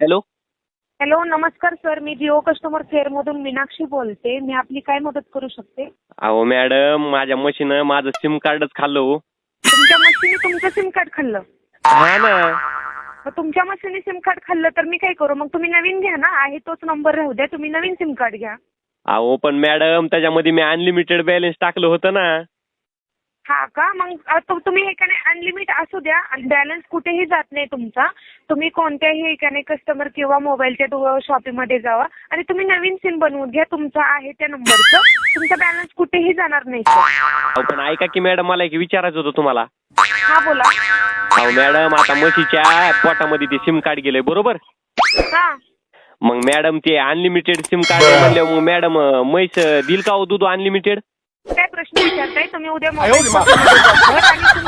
Hello. Hello नमस्कार sir. मी Jio customer care मधून मीनाक्षी बोलते. मी आपली काय मदत करू शकते? अहो मॅडम माझ्या मशीनं माझं सिम कार्डच खाल्लं हो. तुमच्या मशीने तुमचं सिम कार्ड खाल्लं? हा ना. मग तुमच्या मशीने सिम कार्ड खाल्लं तर मी काय करू? मग तुम्ही नवीन घ्या ना. आहे तोच नंबर राहू द्या. तुम्ही नवीन सिम कार्ड घ्या. अहो पण मॅडम त्याच्यामध्ये मी अनलिमिटेड बॅलन्स टाकलं होतं ना. हा का? मग तुम्ही हे का नाही अनलिमिट असू द्या. आणि बॅलन्स कुठेही जात नाही तुमचा. तुम्ही कोणत्याही हे का नाही कस्टमर किंवा मोबाईलच्या शॉपीमध्ये जावा. आणि तुम्ही नवीन सिम बनवून घ्या. तुमचा आहे त्या नंबरचं तुमचा बॅलन्स कुठेही जाणार नाही अहो पण ऐका की मॅडम मला एक विचारायचं होतं तुम्हाला. हा बोला. अहो मॅडम आता म्हशीच्या पोटामध्ये ते सिम कार्ड गेलंय बरोबर? हा. मग मॅडम ते अनलिमिटेड सिम कार्ड म्हणले मग मॅडम म्हैस अं, देईल का हो दूध अनलिमिटेड प्रश्न विचारताय तुम्ही उद्या मोबाईल आणि